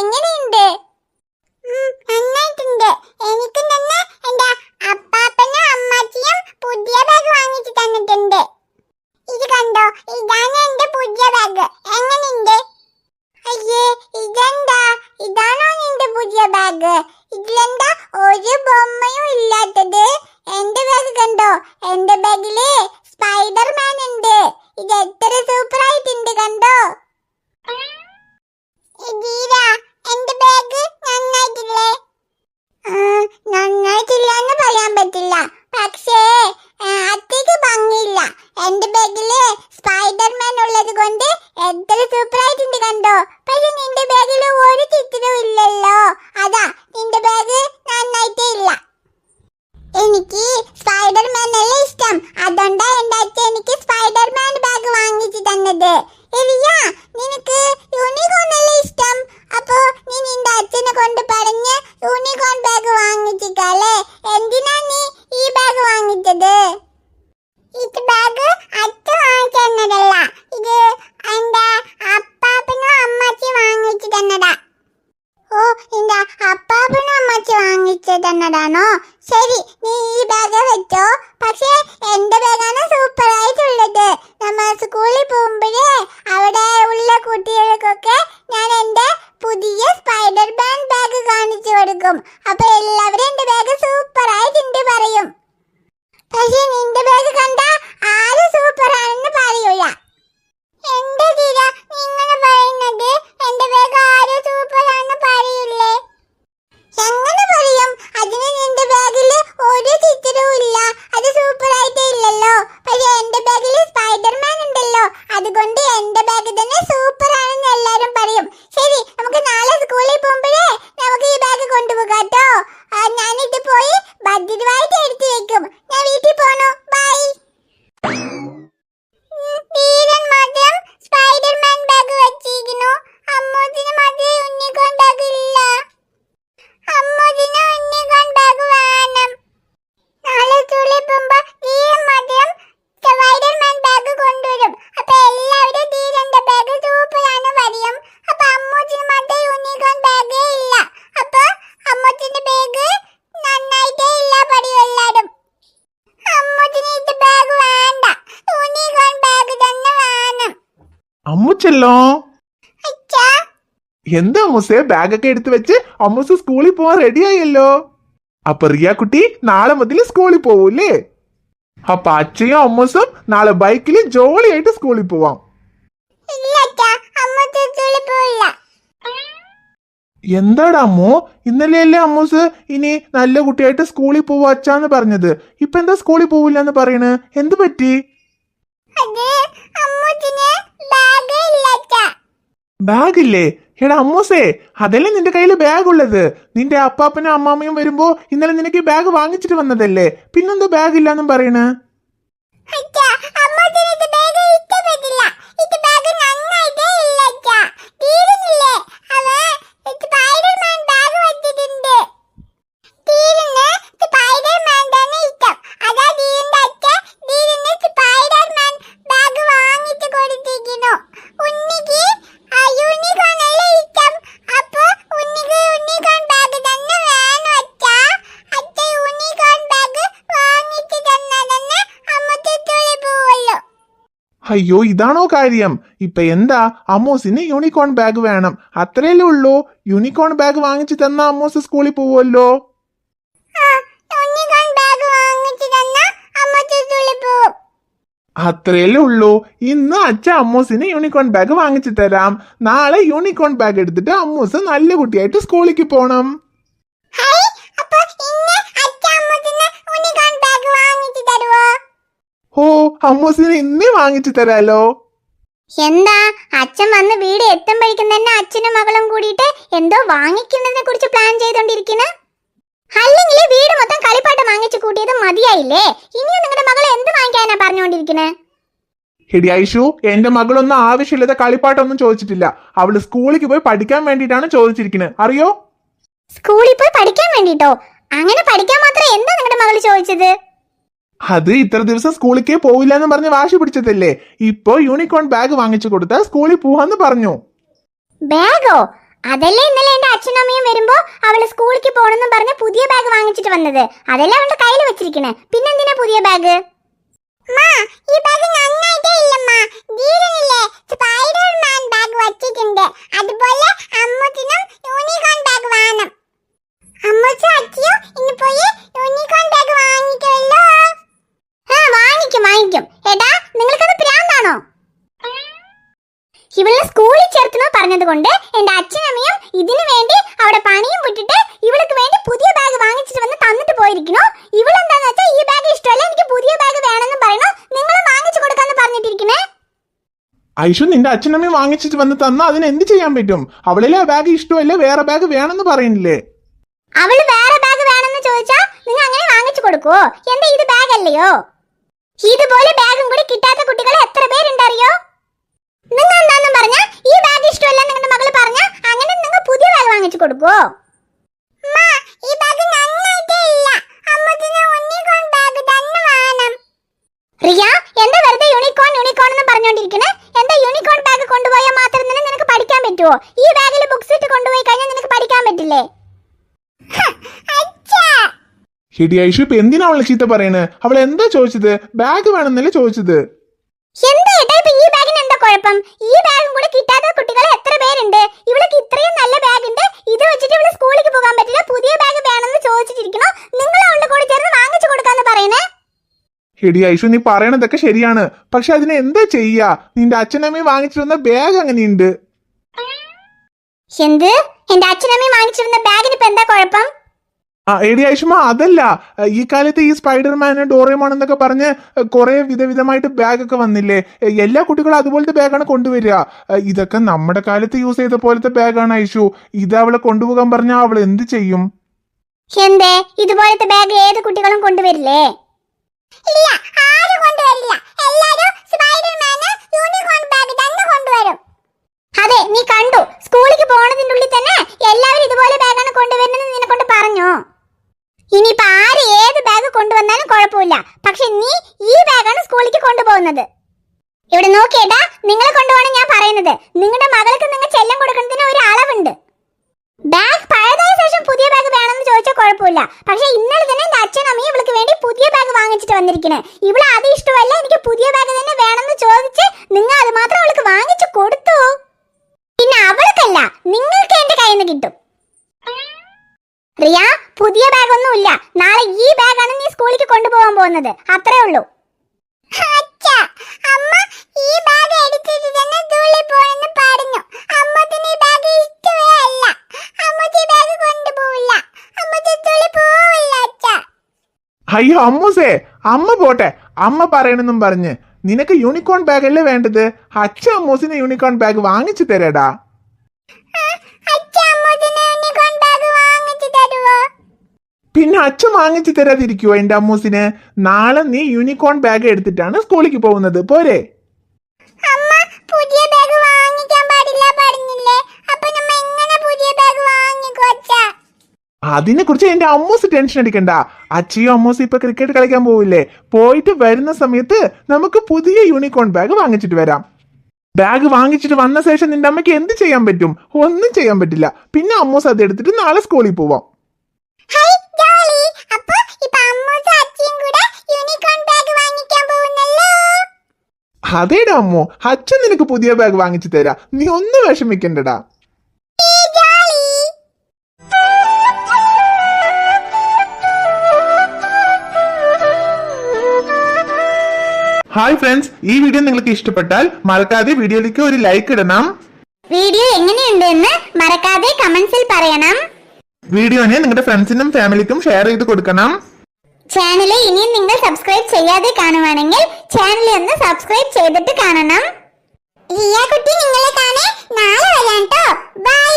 എങ്ങനെയുണ്ട്? നന്നായിട്ടുണ്ട്. എനിക്ക് തന്നെ എന്റെ അപ്പാപ്പനും അമ്മാച്ചിയും പുതിയ ബാഗ് വാങ്ങിച്ചു തന്നിട്ടുണ്ട്. ഇത് കണ്ടോ? ഇതാണ് എന്റെ പുതിയ ബാഗ് എങ്ങനെയുണ്ട്? അയ്യേ ഇതെന്താ? ഇതാണോ നിന്റെ പുതിയ ബാഗ് ഇതിലെന്താ ഒരു ബൊമ്മയും ഇല്ലാത്തത്? എന്റെ ബാഗ് കണ്ടോ? എന്റെ ബാഗിൽ സ്പൈഡർമാൻ ഉണ്ട്. ഇത് എത്ര സൂപ്പർ ആയിട്ടുണ്ട് കണ്ടോ? എന്റെ ബാഗ് നന്നായിട്ടില്ലേ? നന്നായിട്ടില്ല എന്ന് പറയാൻ പറ്റില്ല. പക്ഷേ അത്രയ്ക്ക് ഭംഗിയില്ല. എന്റെ ബാഗിൽ സ്പൈഡർമാൻ ഉള്ളത് കൊണ്ട് എത്ര സൂപ്പർ ആയിട്ടുണ്ട് കണ്ടോ? പക്ഷെ നിന്റെ ബാഗിൽ ഒരു ചിത്രവും ഇല്ലല്ലോ. അതാ നിന്റെ ബാഗ് നന്നായിട്ടേ ഇല്ല. എനിക്ക് സ്പൈഡർമാൻ അല്ലേ ഇഷ്ടം. അതുകൊണ്ടാ എന്റെ എനിക്ക് സ്പൈഡർമാൻ ബാഗ് വാങ്ങിച്ചു തന്നത് എലിയ നിനക്ക് യൂണിക്കോൺ അല്ലേ ഇഷ്ടം അപ്പോ നീ നിന്റെ അച്ഛനെ കൊണ്ട് പറഞ്ഞ് യൂണിക്കോൺ ബാഗ് വാങ്ങിച്ചിട്ടല്ലേ എന്തിനാ നീ ഈ ബാഗ് വാങ്ങിച്ചത് ഇത് ബാഗ് അച്ഛൻ വാങ്ങിച്ചു തന്നതല്ല ഇത് എന്റെ അപ്പാപ്പനും അമ്മച്ചി വാങ്ങിച്ചു തന്നതാ ഓ നിന്റെ അപ്പാപ്പനും അമ്മച്ചി വാങ്ങിച്ചു തന്നതാണോ ശരി നീ ഈ ബാഗ് വെച്ചോ. പക്ഷേ എന്റെ ബാഗാണ് സൂപ്പർ ആയിട്ടുള്ളത് നമ്മൾ സ്കൂളിൽ പോകുമ്പോഴേ അവിടെ ഉള്ള കുട്ടികൾക്കൊക്കെ ഞാൻ എന്റെ പുതിയ സ്പൈഡർമാൻ ബാഗ് കാണിച്ചു കൊടുക്കും. അപ്പൊ എല്ലാവരും എന്റെ ബാഗ് സൂപ്പർ ആയിട്ടുണ്ട് പറയും? പക്ഷേ നിന്റെ ബാഗ് കണ്ട ആരും സൂപ്പർ ആണെന്ന് പറയൂല നിങ്ങൾ പറയുന്നത്? എന്റെ ബാഗ് ആരും സൂപ്പർ ആണെന്ന് പറയൂലേ? എങ്ങനെ അതിന് നിന്റെ ബാഗിൽ ഒരു ചിത്രവും ഇല്ല അത് സൂപ്പർ ആയിട്ടേ ഇല്ലല്ലോ പക്ഷെ എന്റെ ബാഗിൽ സ്പൈഡർമാൻ ഉണ്ടല്ലോ അതുകൊണ്ട് എന്റെ ബാഗ് തന്നെ സൂപ്പർ ആണെന്ന് എല്ലാരും പറയും ശരി നമുക്ക് നാളെ സ്കൂളിൽ പോകുമ്പോഴേ നമുക്ക് ഈ ബാഗ് കൊണ്ടുപോകാം കേട്ടോ ഞാനിത് പോയി ഭദ്രമായിട്ട് എടുത്തു വെക്കും ഞാൻ വീട്ടിൽ പോണു ബൈ വീരൻ മാത്രം സ്പൈഡർമാൻ ബാഗ് വെച്ചിരിക്കുന്നു അമ്മൂത്തിന് മാത്രമേ യൂണിക്കോൺ ബാഗ് ഇല്ല അമ്മൂതിന് ഉണ്ണിക്കോൺ ബാഗ് വേണം നാളെ സ്കൂളിൽ പോകുമ്പോ ധീരൻ മാത്രം സ്പൈഡർമാൻ ബാഗ് കൊണ്ടുവരും അപ്പൊ എല്ലാവരും ധീരന്റെ ബാഗ് സൂപ്പറാണ് പറയും അപ്പൊ അമ്മൂത്തിന് മാത്രം യൂണിക്കോൺ ബാഗേ ഇല്ല അപ്പൊ അമ്മൂത്തിന്റെ ബാഗ് നന്നായിട്ടേ ഇല്ല പറയും എല്ലാരും അമ്മൂത്തിന് ഇത് ബാഗ് വേണ്ട യൂണിക്കോൺ ബാഗ് തന്നെ വേണം അമ്മുച്ചല്ലോ അച്ഛാ എന്താ അമ്മൂസേ? ബാഗൊക്കെ എടുത്തു വെച്ച് അമ്മൂസ് സ്കൂളിൽ പോവാൻ റെഡിയായല്ലോ അപ്പൊ റിയ കുട്ടി നാളെ മുതൽ സ്കൂളിൽ പോവൂല്ലേ? അപ്പൊ അച്ഛയും അമ്മൂസും നാളെ ബൈക്കിൽ ജോളിയായിട്ട് സ്കൂളിൽ പോവാം. എന്താടാ അമ്മോ? ഇന്നലെയല്ലേ അമ്മൂസ് ഇനി നല്ല കുട്ടിയായിട്ട് സ്കൂളിൽ പോവാ അച്ഛാന്ന് പറഞ്ഞത്. ഇപ്പൊ എന്താ സ്കൂളിൽ പോവില്ല എന്ന് പറയണ്? എന്ത് പറ്റി? ബാഗ് ഇല്ല ബാഗില്ലേ? എടാ അമ്മൂസേ അതല്ലേ നിന്റെ കയ്യിൽ ബാഗ് ഉള്ളത് നിന്റെ അപ്പാപ്പനും അമ്മാമ്മയും വരുമ്പോ ഇന്നലെ നിനക്ക് ബാഗ് വാങ്ങിച്ചിട്ട് വന്നതല്ലേ? പിന്നെന്താ ബാഗ് ഇല്ലാന്നും പറയണ് അച്ഛാ അമ്മൂത്തിന് ഇത് ബാഗ് ഇഷ്ടപ്പെട്ടില്ല ഇത് ബാഗ് നന്നായിട്ടേ ഇല്ല അച്ഛാ തീരുന്നില്ലേ അവ സ്പൈഡർമാൻ ബാഗ് വെച്ചിട്ടുണ്ട് തീരുന്ന് സ്പൈഡർമാൻ തന്നെ ഇഷ്ടം അതാ തീരിന്റെ അച്ഛൻ തീരുന്ന് സ്പൈഡർമാൻ ബാഗ് വാങ്ങിച്ചു കൊടുത്തിരിക്കുന്നു ഉണ്ണിക്ക് ആ യൂണിക്കോൺ അല്ലേ ഇഷ്ടം അപ്പൊ ഉണ്ണിക്ക് യൂണിക്കോൺ ബാഗ് തന്നെ വേണം അച്ഛാ അച്ഛ യൂണിക്കോൺ ബാഗ് വാങ്ങിച്ചു തന്നതെന്ന് അമ്മത്തോളി പോവല്ലോ അയ്യോ ഇതാണോ കാര്യം? ഇപ്പൊ എന്താ? അമ്മൂസിന് യൂണിക്കോൺ ബാഗ് വേണം. അത്രയല്ലേ ഉള്ളൂ? യൂണിക്കോൺ ബാഗ് വാങ്ങിച്ചു തന്ന അമ്മൂസ് സ്കൂളിൽ പോവുമല്ലോ? അത്രയല്ലേ ഉള്ളൂ. ഇന്ന് അച്ഛ അമ്മൂസിന് യൂണിക്കോൺ ബാഗ് വാങ്ങിച്ചു തരാം. നാളെ യൂണിക്കോൺ ബാഗ് എടുത്തിട്ട് അമ്മൂസ് നല്ല കുട്ടിയായിട്ട് സ്കൂളിലേക്ക് പോണം. അമ്മൂസിന് ഇന്നേ വാങ്ങിച്ചു തരാലോ. എന്താ? അച്ഛൻ വന്ന് വീട് എത്തുമ്പോഴേക്കും തന്നെ അച്ഛനും മകളും കൂടിയിട്ട് എന്തോ വാങ്ങിക്കുന്നതിനെ കുറിച്ച് പ്ലാൻ ചെയ്തോണ്ടിരിക്കുന്നു. അല്ലെങ്കിൽ വീട് മൊത്തം കളിപ്പാട്ട് വാങ്ങിച്ചു കൂട്ടിയത് മതിയായില്ലേ? ഇനിയും നിങ്ങളുടെ മകൾ എന്ത് വാങ്ങിക്കാനാ പറഞ്ഞുകൊണ്ടിരിക്കുന്നത് എടി ഐഷു എന്റെ മകളൊന്നും ആവശ്യമില്ലാത്ത കളിപ്പാട്ടൊന്നും ചോദിച്ചിട്ടില്ല. അവൾ സ്കൂളിലേക്ക് പോയി പഠിക്കാൻ വേണ്ടിയിട്ടാണ് ചോദിച്ചിരിക്കുന്നത് അറിയോ? സ്കൂളിൽ പോയി പഠിക്കാൻ വേണ്ടിട്ടോ? അങ്ങനെ പഠിക്കാൻ മാത്രം എന്താ നിങ്ങളുടെ മകൾ ചോദിച്ചത്? അത് ഇത്ര ദിവസം സ്കൂളിലേക്ക് പോവില്ല എന്ന് പറഞ്ഞ് വാശി പിടിച്ചതല്ലേ? ഇപ്പോ യൂണിക്കോൺ ബാഗ് വാങ്ങിച്ചു കൊടുത്താ സ്കൂളിൽ പോവാന്ന് പറഞ്ഞു. ബാഗോ? അതല്ലേ ഇന്നലെ എന്റെ അച്ഛനും അമ്മയും വരുമ്പോ അവൾ സ്കൂളിലേക്ക് പോണെന്ന് പറഞ്ഞ് പുതിയ ബാഗ് വാങ്ങിച്ചിട്ട് വന്നത്. അതല്ലേ അവളുടെ കയ്യിൽ വെച്ചിരിക്കണേ. പിന്നെന്തിനാ പുതിയ ബാഗ് ഈ ബാഗ് നന്നായിട്ടേ ഇല്ലമ്മ ധീരനില്ലേ? സ്പൈഡർമാൻ ബാഗ് വച്ചിട്ടുണ്ട് അതുപോലെ അമ്മത്തിനും യൂണിക്കോൺ ബാഗ് വേണം അമ്മച്ചും അച്ഛയും ഇന്ന് പോയി യൂണിക്കോൺ ബാഗ് വാങ്ങിക്കുമല്ലോ ആ വാങ്ങിക്കും വാങ്ങിക്കും എടാ നിങ്ങൾക്കത് പ്രാന്താണോ ഇവളെ സ്കൂളിൽ ചേർത്തണോ പറഞ്ഞത് കൊണ്ട് എന്റെ അച്ഛനമ്മയും ഇതിനു വേണ്ടി അവിടെ പണിയും വിട്ടിട്ട് ഇവൾക്ക് വേണ്ടി പുതിയ ബാഗ് വാങ്ങിച്ചിട്ട് വന്ന് തന്നിട്ട് പോയിരിക്കണോ ഇവളെന്താന്ന് വെച്ചാൽ ഈ ബാഗ് ഇഷ്ടമല്ല എനിക്ക് പുതിയ ബാഗ് വേണമെന്ന് പറയുന്നു. നിങ്ങൾ വാങ്ങിച്ചു കൊടുക്കാന്ന് പറഞ്ഞിട്ടിരിക്കണേ ഐഷു നിന്റെ അച്ഛനമ്മയും വാങ്ങിച്ചിട്ട് വന്ന് തന്നാ അതിന് എന്ത് ചെയ്യാൻ പറ്റും? അവളിലെ ആ ബാഗ് ഇഷ്ടമല്ല? വേറെ ബാഗ് വേണമെന്ന് പറയുന്നില്ലേ? അവൾ വേറെ ബാഗ് വേണമെന്ന് ചോദിച്ചാ നിങ്ങൾ അങ്ങനെ വാങ്ങിച്ചു കൊടുക്കുവോ? എന്താ ഇത് ബാഗ് അല്ലയോ? ഇതുപോലെ ബാഗും കൂടി കിട്ടാത്ത കുട്ടികൾ എത്ര പേരുണ്ടറിയോ? നിങ്ങൾ എന്താന്നും പറഞ്ഞ? ഈ ബാഗ് ഇഷ്ടമല്ല നിങ്ങളുടെ മകൾ പറഞ്ഞ? അങ്ങനെ നിങ്ങൾ പുതിയ ബാഗ് വാങ്ങിച്ചു കൊടുക്കുവോ? ഈ ബാഗ് നന്നായിട്ടേ ഇല്ല. അമ്മത്തിന് യൂണിക്കോൺ ബാഗ് തന്നെ വേണം. റിയ എന്താ വെറുതെ യൂണിക്കോൺ യൂണിക്കോൺ എന്ന് പറഞ്ഞുകൊണ്ടിരിക്കണേ എന്താ യൂണിക്കോൺ ബാഗ് കൊണ്ടുപോയാൽ മാത്രം തന്നെ നിനക്ക് പഠിക്കാൻ പറ്റുമോ ഈ ബാഗിൽ ബുക്സ് ഇട്ട് കൊണ്ടുപോയി കഴിഞ്ഞാൽ നിനക്ക് പഠിക്കാൻ പറ്റില്ലേ? ശരി ഐഷു ഇപ്പൊ എന്തിനാ അവളെ ചീത്ത പറയണേ? അവൾ എന്താ ചോദിച്ചത്? ബാഗ് വേണമെന്നല്ലേ ചോദിച്ചത്? എന്താ ഏട്ടാ ഇപ്പൊ ഈ എന്താ കുഴപ്പം. ഈ ബാഗും കൂടെ കിട്ടാത്ത കുട്ടികൾ എത്ര പേരുണ്ട്? ഇവൾക്ക് ഇത്രയും നല്ല ബാഗ് ഉണ്ട്. ഇത് വെച്ചിട്ട് ഇവൾ സ്കൂളിലേക്ക് പോകാൻ പറ്റില്ല. പുതിയ ബാഗ് വേണമെന്ന് ചോദിച്ചിട്ടിരിക്കണോ നിങ്ങൾ അവളുടെ കൂടെ ചേർന്ന് വാങ്ങിച്ചു കൊടുക്കാന്ന് പറയുന്നേ? എടി ഐഷു നീ പറയണതൊക്കെ ശരിയാണ്. പക്ഷെ അതിന് എന്താ ചെയ്യാ? നിന്റെ അച്ഛനമ്മയും വാങ്ങിച്ചിരുന്ന ബാഗ് അങ്ങനെയുണ്ട് എന്ത്? എന്റെ അച്ഛനമ്മയും വാങ്ങിച്ചിരുന്ന ബാഗിന് ഇപ്പൊ എന്താ കുഴപ്പം? ആ എടി ഐഷ്മ അതല്ല. ഈ കാലത്ത് ഈ സ്പൈഡർമാൻ ഡോറേമോൺ എന്നൊക്കെ പറഞ്ഞ് കുറെ വിധവിധമായിട്ട് ബാഗൊക്കെ വന്നില്ലേ? എല്ലാ കുട്ടികളും അതുപോലത്തെ ബാഗാണ് കൊണ്ടുവരിക. ഇതൊക്കെ നമ്മുടെ കാലത്ത് യൂസ് ചെയ്ത പോലത്തെ ബാഗാണ് ഐഷു. ഇത് അവളെ കൊണ്ടുപോകാൻ പറഞ്ഞാൽ അവൾ എന്ത് ചെയ്യും? എന്തേ? ഇതുപോലത്തെ ബാഗ് ഏത് കുട്ടികളും കൊണ്ടുവരില്ലേ? ഇല്ല ആരും കൊണ്ടുവരില്ല. എല്ലാരും സ്പൈഡർമാന് യൂണിക്കോൺ ബാഗ് തന്നെ കൊണ്ടുവരും. അതെ നീ കണ്ടു. സ്കൂളിലേക്ക് പോണതിന്റെ ഉള്ളിൽ തന്നെ എല്ലാവരും ഇതുപോലെ ബാഗാണ് കൊണ്ടുവരുന്നത് നിന്നെ കൊണ്ട് പറഞ്ഞോ. ഇനിയിപ്പോ ആര് ഏത് ബാഗ് കൊണ്ടുവന്നാലും കുഴപ്പമില്ല. പക്ഷെ നീ ഈ ബാഗാണ് സ്കൂളിലേക്ക് കൊണ്ടുപോകുന്നത്. ഇവിടെ നോക്കിയേട്ടാ നിങ്ങളെ കൊണ്ടുപോകണം ഞാൻ പറയുന്നത്. നിങ്ങളുടെ മകൾക്ക് നിങ്ങൾ ചെല്ലം കൊടുക്കുന്നതിന് ഒരു അളവുണ്ട്. ബാഗ് പഴയതായ ശേഷം പുതിയ ബാഗ് വേണമെന്ന് ചോദിച്ചാൽ കുഴപ്പമില്ല. പക്ഷെ ഇന്നലെ തന്നെ എന്റെ അച്ഛൻ അമ്മയും ഇവൾക്ക് വേണ്ടി പുതിയ ബാഗ് വാങ്ങിച്ചിട്ട് വന്നിരിക്കണേ. ഇവിടെ അത് ഇഷ്ടമല്ല എനിക്ക് പുതിയ ബാഗ് തന്നെ വേണമെന്ന് ചോദിച്ച് നിങ്ങൾ അത് മാത്രം അവൾക്ക് വാങ്ങിച്ചു കൊടുത്തു. പിന്നെ അവൾക്കല്ല നിങ്ങൾക്ക് എന്റെ കയ്യിൽ നിന്ന് കിട്ടും. റിയ പുതിയ ബാഗ് ഒന്നുമില്ല നാളെ ഈ ബാഗാണ് നീ സ്കൂളിലേക്ക് കൊണ്ടുപോകാൻ പോകുന്നത്. അത്രേ ഉള്ളൂ. അമ്മ ഈ ബാഗ് എടുത്തിട്ട് തന്നെ സ്കൂളിൽ പോയെന്ന് പറഞ്ഞു. അമ്മത്തിന് ഈ ബാഗ് ഇഷ്ടമേ അല്ല അമ്മച്ചി ബാഗ് കൊണ്ടുപോവില്ല. അമ്മച്ചി സ്കൂളിൽ പോവില്ല അച്ഛ. അയ്യോ അമ്മൂസേ അമ്മ പോട്ടെ. അമ്മ പറയണെന്നും പറഞ്ഞ്. നിനക്ക് യൂണിക്കോൺ ബാഗ് അല്ലേ വേണ്ടത്? അച്ഛൻ അമ്മൂസിന് യൂണിക്കോൺ ബാഗ് വാങ്ങിച്ചു തരാടാ. പിന്നെ അച്ഛൻ വാങ്ങിച്ചു തരാതിരിക്കുവോ എന്റെ അമ്മൂസിന്? നാളെ നീ യൂണിക്കോൺ ബാഗ് എടുത്തിട്ടാണ് സ്കൂളിലേക്ക് പോകുന്നത്. പോരെ. അതിനെ കുറിച്ച് എന്റെ അമ്മൂസ് ടെൻഷൻ അടിക്കണ്ട. അച്ഛയും അമ്മൂസും ഇപ്പൊ ക്രിക്കറ്റ് കളിക്കാൻ പോവില്ലേ? പോയിട്ട് വരുന്ന സമയത്ത് നമുക്ക് പുതിയ യൂണിക്കോൺ ബാഗ് വാങ്ങിച്ചിട്ട് വരാം. ബാഗ് വാങ്ങിച്ചിട്ട് വന്ന ശേഷം നിന്റെ അമ്മയ്ക്ക് എന്ത് ചെയ്യാൻ പറ്റും? ഒന്നും ചെയ്യാൻ പറ്റില്ല. പിന്നെ അമ്മൂസ് അത് എടുത്തിട്ട് നാളെ സ്കൂളിൽ പോവാം ഹൈ ജോളി അപ്പൊ ഇപ്പൊ അമ്മൂസും അച്ഛയും കൂടെ യൂണിക്കോൺ ബാഗ് വാങ്ങിക്കാൻ പോകുന്നല്ലോ അതേടാ അമ്മു അച്ഛൻ നിനക്ക് പുതിയ ബാഗ് വാങ്ങിച്ചു തരാ. നീ ഒന്നും വിഷമിക്കണ്ടടാ. ഹായ് ഫ്രണ്ട്സ് ഈ വീഡിയോ നിങ്ങൾക്ക് ഇഷ്ടപ്പെട്ടാൽ മറക്കാതെ വീഡിയോയിലേക്ക് ഒരു ലൈക്ക് ഇടണം. വീഡിയോ എങ്ങനെയുണ്ട് എന്ന് മറക്കാതെ കമന്റ്സിൽ പറയണം. വീഡിയോനെ നിങ്ങളുടെ ഫ്രണ്ട്സിനും ഫാമിലിക്കും ഷെയർ ചെയ്ത് കൊടുക്കണം. ചാനൽ ഇനിയും നിങ്ങൾ സബ്സ്ക്രൈബ് ചെയ്യാതെ കാണുവാണെങ്കിൽ ചാനൽ ഒന്ന് സബ്സ്ക്രൈബ് ചെയ്തിട്ട് കാണണം. റിയ കുട്ടി നിങ്ങളെ കാണേ നാളെ വരാം ബൈ